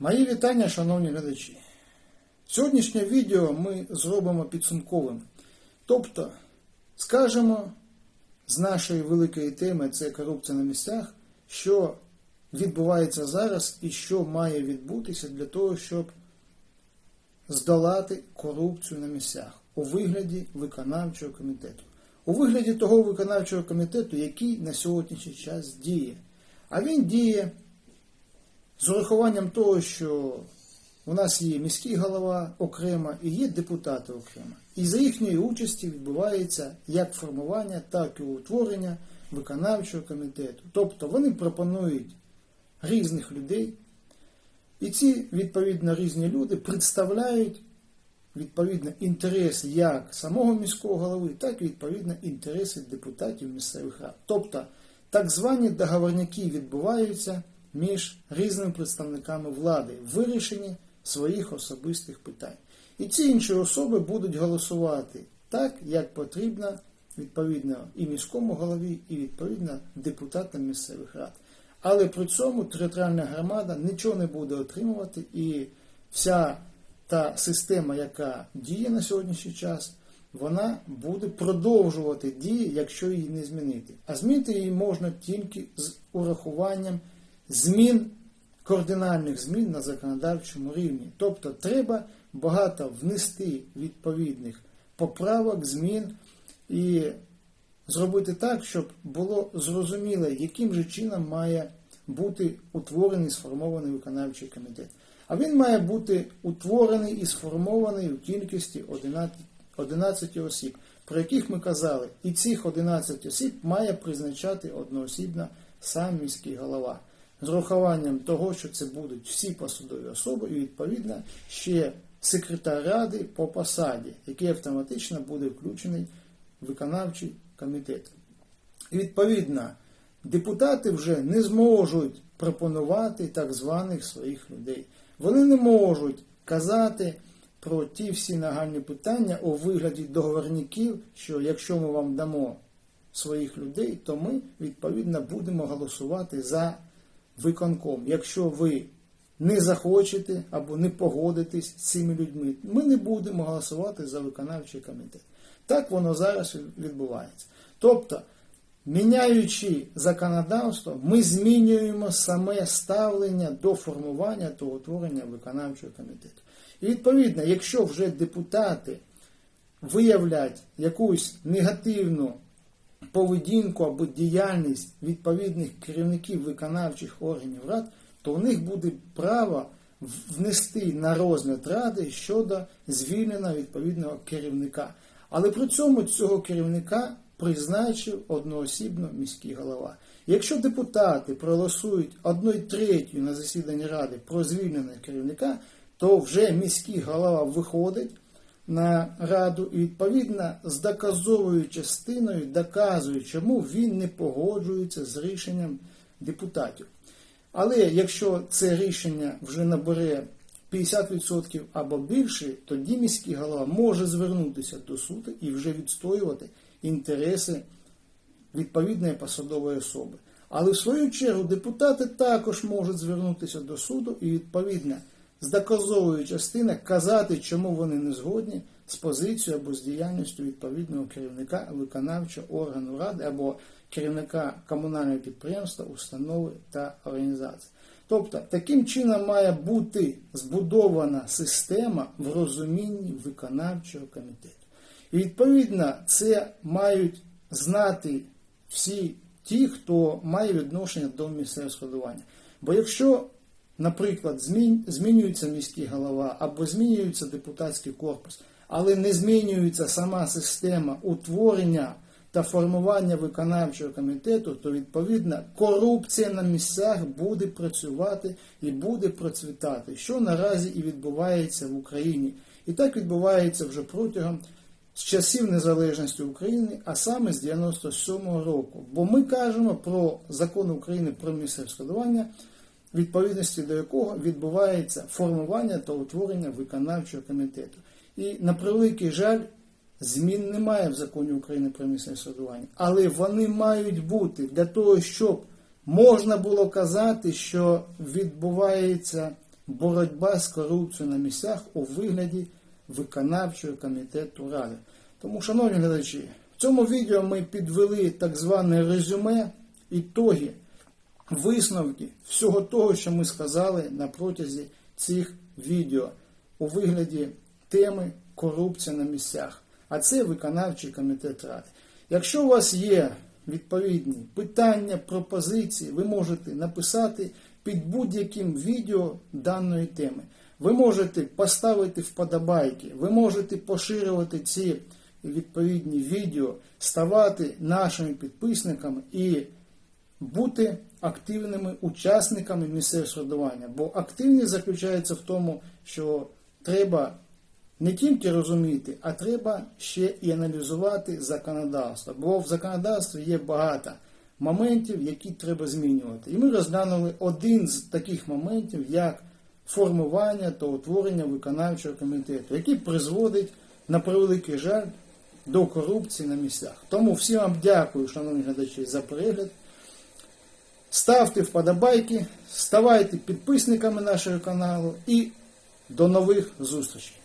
Мої вітання, шановні глядачі. Сьогоднішнє відео ми зробимо підсумковим. Тобто, скажемо з нашої великої теми це корупція на місцях, що відбувається зараз і що має відбутися для того, щоб здолати корупцію на місцях у вигляді виконавчого комітету. У вигляді того виконавчого комітету, який на сьогоднішній час діє. А він діє з урахуванням того, що у нас є міський голова окремо і є депутати окремо. І за їхньої участі відбувається як формування, так і утворення виконавчого комітету. Тобто вони пропонують різних людей, і ці відповідно різні люди представляють відповідно інтереси як самого міського голови, так і відповідно інтереси депутатів місцевих рад. Тобто так звані договорняки відбуваються між різними представниками влади в вирішенні своїх особистих питань. І ці інші особи будуть голосувати так, як потрібно відповідно і міському голові, і відповідно депутатам місцевих рад. Але при цьому територіальна громада нічого не буде отримувати, і вся та система, яка діє на сьогоднішній час, вона буде продовжувати дії, якщо її не змінити. А змінити її можна тільки з урахуванням змін, кардинальних змін на законодавчому рівні. Тобто треба багато внести відповідних поправок, змін і зробити так, щоб було зрозуміло, яким же чином має бути утворений сформований виконавчий комітет. А він має бути утворений і сформований у кількості 11, 11 осіб, про яких ми казали. І цих 11 осіб має призначати одноосібно сам міський голова. З урахуванням того, що це будуть всі посадові особи, і відповідно ще секретар ради по посаді, який автоматично буде включений в виконавчий комітет. І відповідно, депутати вже не зможуть пропонувати так званих своїх людей. Вони не можуть казати про ті всі нагальні питання у вигляді договорників, що якщо ми вам дамо своїх людей, то ми відповідно будемо голосувати за виконком. Якщо ви не захочете або не погодитесь з цими людьми, ми не будемо голосувати за виконавчий комітет. Так воно зараз відбувається. Тобто, міняючи законодавство, ми змінюємо саме ставлення до формування та утворення виконавчого комітету. І відповідно, якщо вже депутати виявлять якусь негативну поведінку або діяльність відповідних керівників виконавчих органів рад, то у них буде право внести на розгляд ради щодо звільнення відповідного керівника. Але при цьому цього керівника призначив одноосібно міський голова. Якщо депутати проголосують одної третьою на засіданні ради про звільнення керівника, то вже міський голова виходить на раду і відповідно з доказовою частиною доказує, чому він не погоджується з рішенням депутатів. Але якщо це рішення вже набере 50% або більше, тоді міський голова може звернутися до суду і вже відстоювати інтереси відповідної посадової особи. Але в свою чергу депутати також можуть звернутися до суду і відповідно з доказовою частиною казати, чому вони не згодні з позицією або з діяльністю відповідного керівника виконавчого органу ради або керівника комунального підприємства, установи та організації. Тобто, таким чином має бути збудована система в розумінні виконавчого комітету. І відповідно це мають знати всі ті, хто має відношення до місцевого складування. Бо якщо, наприклад, змінюється міський голова або змінюється депутатський корпус, але не змінюється сама система утворення та формування виконавчого комітету, то відповідно корупція на місцях буде працювати і буде процвітати, що наразі і відбувається в Україні. І так відбувається вже протягом з часів незалежності України, а саме з 97-го року. Бо ми кажемо про закон України про місцеве складування, відповідності до якого відбувається формування та утворення виконавчого комітету. І на превеликий жаль, змін немає в законі України про місцеве самоврядування, але вони мають бути для того, щоб можна було казати, що відбувається боротьба з корупцією на місцях у вигляді виконавчого комітету Ради. Тому, шановні глядачі, в цьому відео ми підвели так зване резюме, ітоги, висновки всього того, що ми сказали на протязі цих відео у вигляді теми корупція на місцях. А це виконавчий комітет Ради. Якщо у вас є відповідні питання, пропозиції, ви можете написати під будь-яким відео даної теми. Ви можете поставити вподобайки, ви можете поширювати ці відповідні відео, ставати нашими підписниками і бути активними учасниками місцевого самоврядування. Бо активність заключається в тому, що треба не тільки розуміти, а треба ще і аналізувати законодавство. Бо в законодавстві є багато моментів, які треба змінювати. І ми розглянули один з таких моментів, як формування та утворення виконавчого комітету, який призводить на превеликий жаль до корупції на місцях. Тому всім вам дякую, шановні глядачі, за перегляд. Ставте вподобайки, ставайте підписниками нашого каналу і до нових зустрічей.